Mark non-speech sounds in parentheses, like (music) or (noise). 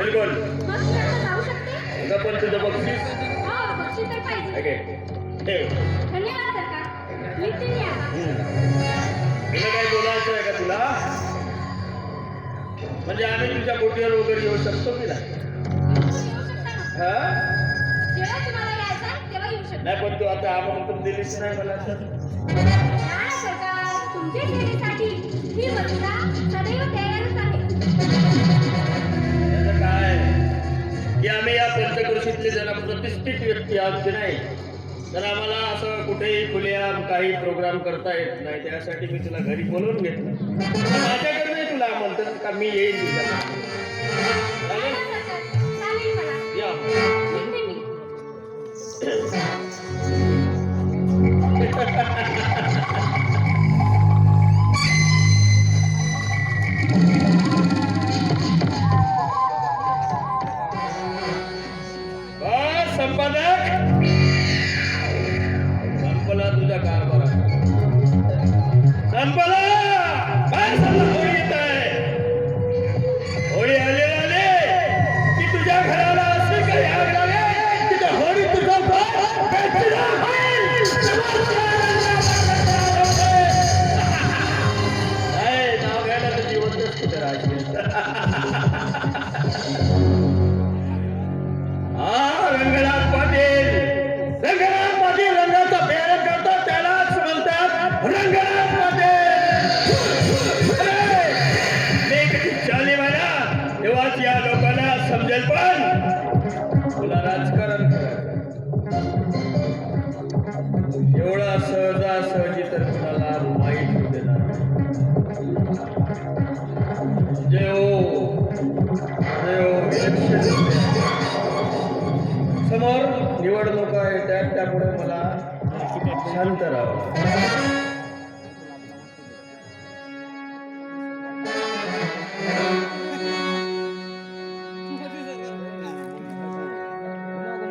बिलकुल. पण तुझं बक्षीस. हो बक्षीस तर पाहिजे ओके ठेव तुला काही बोलायचं आहे का तुला? म्हणजे आम्ही तुझ्या बोटीवर वगैरे येऊ शकतो की नाही? हा? नाही पण तू आता आमंत्रण दिलीच नाही मला तर. पंचकृषीतले जरा प्रतिष्ठित व्यक्ती आहोत की नाही तर आम्हाला असं कुठेही खुलेआम काही प्रोग्राम करता येत नाही. त्यासाठी मी तुला घरी बोलवून घेतलं. माझ्याकडे नाही तुला आमंत्रण का मी येईन मला या. (laughs) संपादक? संपला तुझा कारभार संपला! काय संपला? होळी येत आहे. होळी आले आले. की तुझ्या घराला असे काही आग लागे की होळी तुझा (laughs) नाव घ्यायला तर कुठे (laughs) समजेल पण. तुला राजकारण एवढा सहजासहजी तर कुणाला माहीत होऊ देणार नाही. जय हो जय हो, समोर निवडणुका येतात त्यामुळे मला शांत राहावं.